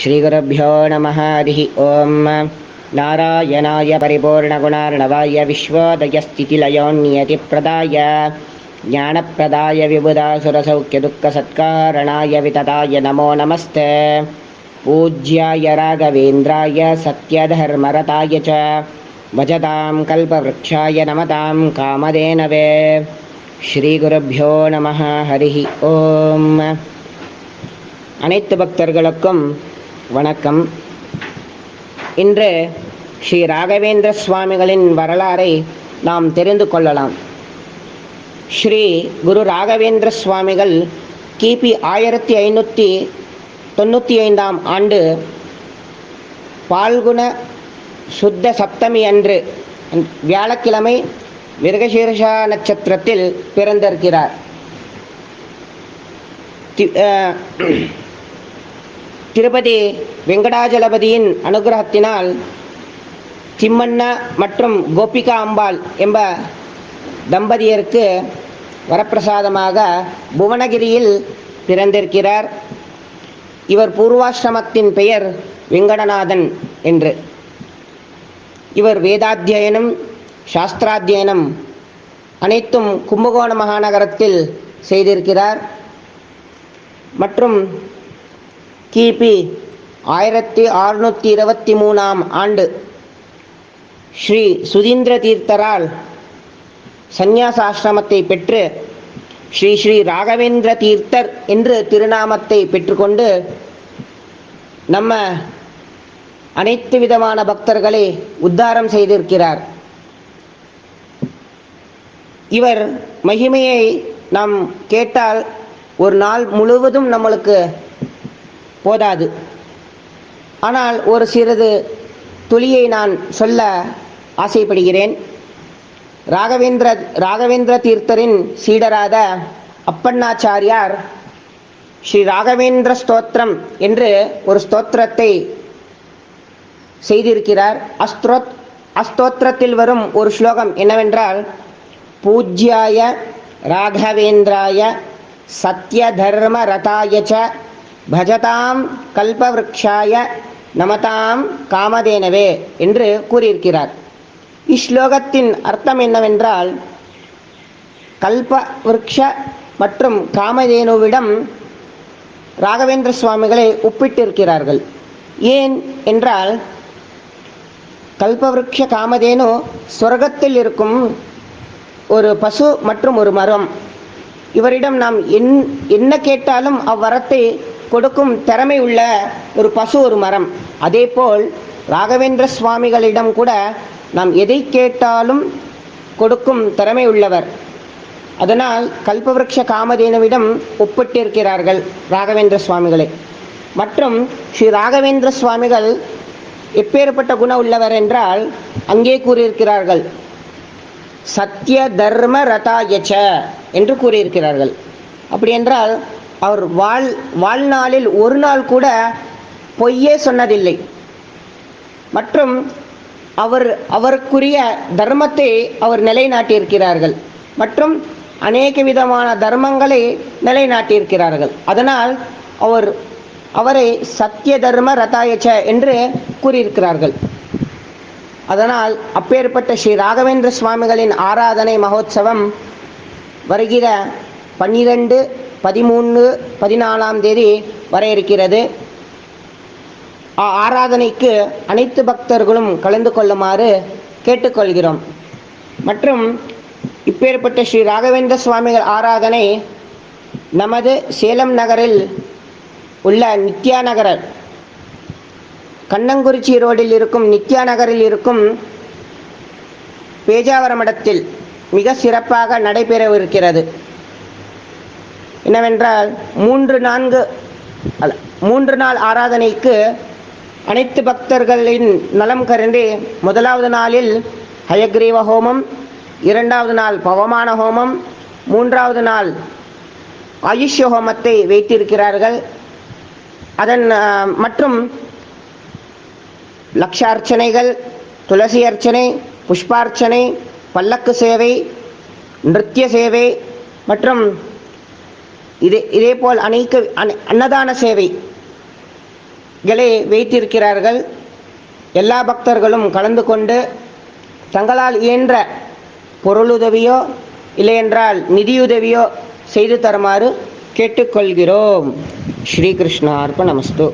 श्रीगुरुभ्यो नमः हरिः ॐ नारायणाय परिपूर्णगुणार्णवाय विश्वोदयस्थितिलयोन्नियतिप्रदाय ज्ञानप्रदाय विबुधासुरसौख्यदुःखसत्कारणाय वितताय नमो नमस्ते पूज्याय राघवेन्द्राय सत्यधर्मरताय च भजतां कल्पवृक्षाय नमतां कामधेनवे ஸ்ரீகுருப்போ நம ஹரி ஓம் அனைத்து பக்தர்களுக்கும் வணக்கம். இன்று ஸ்ரீ ராகவேந்திர சுவாமிகளின் வரலாறை நாம் தெரிந்து கொள்ளலாம். ஸ்ரீ குரு ராகவேந்திர சுவாமிகள் கிபி ஆயிரத்தி ஐநூற்றி தொண்ணூற்றி ஐந்தாம் ஆண்டு பால்குண சுத்த சப்தமி அன்று வியாழக்கிழமை மிருகசீர்ஷா நட்சத்திரத்தில் பிறந்திருக்கிறார். தி- திருப்பதி வெங்கடாஜலபதியின் அனுகிரகத்தினால் திம்மண்ணா மற்றும் கோபிகா அம்பாள் என்ப தம்பதியருக்கு வரப்பிரசாதமாக புவனகிரியில் பிறந்திருக்கிறார். இவர் பூர்வாசிரமத்தின் பெயர் வெங்கடநாதன் என்று. இவர் வேதாத்தியனம் சாஸ்திராத்தியனம் அனைத்தும் கும்பகோண மகாநகரத்தில் செய்திருக்கிறார். மற்றும் கிபி ஆயிரத்தி அறுநூற்றி இருபத்தி மூணாம் ஆண்டு. ஸ்ரீ சுதீந்திர தீர்த்தரால் சந்நியாசாசிரமத்தை பெற்று ஸ்ரீ ஸ்ரீ ராகவேந்திர தீர்த்தர் என்று திருநாமத்தை பெற்றுக்கொண்டு நம்ம அனைத்து விதமான பக்தர்களை உத்தாரம் செய்திருக்கிறார். இவர் மகிமையை நாம் கேட்டால் ஒரு நாள் முழுவதும் நம்மளுக்கு போதாது. ஆனால் ஒரு சிறிது துளியை நான் சொல்ல ஆசைப்படுகிறேன். ராகவேந்திர ராகவேந்திர தீர்த்தரின் சீடராத அப்பண்ணாச்சாரியார் ஸ்ரீ ராகவேந்திர ஸ்தோத்திரம் என்று ஒரு ஸ்தோத்திரத்தை செய்திருக்கிறார். அஸ்தோத் அஸ்தோத்திரத்தில் வரும் ஒரு ஸ்லோகம் என்னவென்றால் பூஜ்யாய ராகவேந்திராய சத்ய தர்ம ரதாய ச பஜதாம் கல்பவ்ருக்ஷாய நமதாம் காமதேனவே என்று கூறியிருக்கிறார். இஸ்லோகத்தின் அர்த்தம் என்னவென்றால் கல்ப விருக்ஷ மற்றும் காமதேனுவிடம் ராகவேந்திர சுவாமிகளை ஒப்பிட்டிருக்கிறார்கள். ஏன் என்றால் கல்பவிருக்ஷ காமதேனு சொர்க்கத்தில் இருக்கும் ஒரு பசு மற்றும் ஒரு மரம். இவரிடம் நாம் என் என்ன கேட்டாலும் அவ்வரத்தை கொடுக்கும் திறமை உள்ள ஒரு பசு ஒரு மரம். அதேபோல் ராகவேந்திர சுவாமிகளிடம் கூட நாம் எதை கேட்டாலும் கொடுக்கும் திறமை உள்ளவர். அதனால் கல்பவருஷ காமதேனுவிடம் ஒப்பிட்டிருக்கிறார்கள் ராகவேந்திர சுவாமிகளை. மற்றும் ஸ்ரீ ராகவேந்திர சுவாமிகள் எப்பேற்பட்ட குணம் உள்ளவர் என்றால் அங்கே கூறியிருக்கிறார்கள். சத்திய தர்ம ரதாயச்ச என்று கூறியிருக்கிறார்கள். அப்படி என்றால் அவர் வாழ் வாழ்நாளில் ஒரு நாள் கூட பொய்யே சொன்னதில்லை. மற்றும் அவர் அவருக்குரிய தர்மத்தை அவர் நிலைநாட்டியிருக்கிறார்கள். மற்றும் அநேக விதமான தர்மங்களை நிலைநாட்டியிருக்கிறார்கள். அதனால் அவர் அவரை சத்திய தர்ம ரதாயச்ச என்று கூறியிருக்கிறார்கள். அதனால் அப்பேற்பட்ட ஸ்ரீ ராகவேந்திர சுவாமிகளின் ஆராதனை மகோத்சவம் வருகிற பன்னிரெண்டு பதிமூணு பதினாலாம் தேதி வர இருக்கிறது ஆ- ஆராதனைக்கு அனைத்து பக்தர்களும் கலந்து கொள்ளுமாறு கேட்டுக்கொள்கிறோம். மற்றும் இப்பேற்பட்ட ஸ்ரீ ராகவேந்திர சுவாமிகள் ஆராதனை நமது சேலம் நகரில் உள்ள நித்யா நகர கண்ணங்குறிச்சி ரோடில் இருக்கும் நித்யா நகரில் இருக்கும் பேஜாவர மடத்தில் மிக சிறப்பாக நடைபெறவிருக்கிறது. என்னவென்றால் மூன்று நான்கு அல்ல, மூன்று நாள் ஆராதனைக்கு அனைத்து பக்தர்களின் நலம் கருதி முதலாவது நாளில் ஹயக்ரீவ ஹோமம் இரண்டாவது நாள் பவமான ஹோமம் மூன்றாவது நாள் ஆயுஷ்ய ஹோமத்தை வைத்திருக்கிறார்கள். அதன் மற்றும் லக்ஷார்ச்சனைகள் துளசி அர்ச்சனை புஷ்பார்ச்சனை பல்லக்கு சேவை நிருத்திய சேவை மற்றும் இதே இதேபோல் அனைத்து அன்னதான சேவைகளை வைத்திருக்கிறார்கள். எல்லா பக்தர்களும் கலந்து கொண்டு தங்களால் இயன்ற பொருளுதவியோ இல்லையென்றால் நிதியுதவியோ செய்து தருமாறு கேட்டுக்கொள்கிறோம். ஸ்ரீகிருஷ்ண அர்ப்பணமஸ்து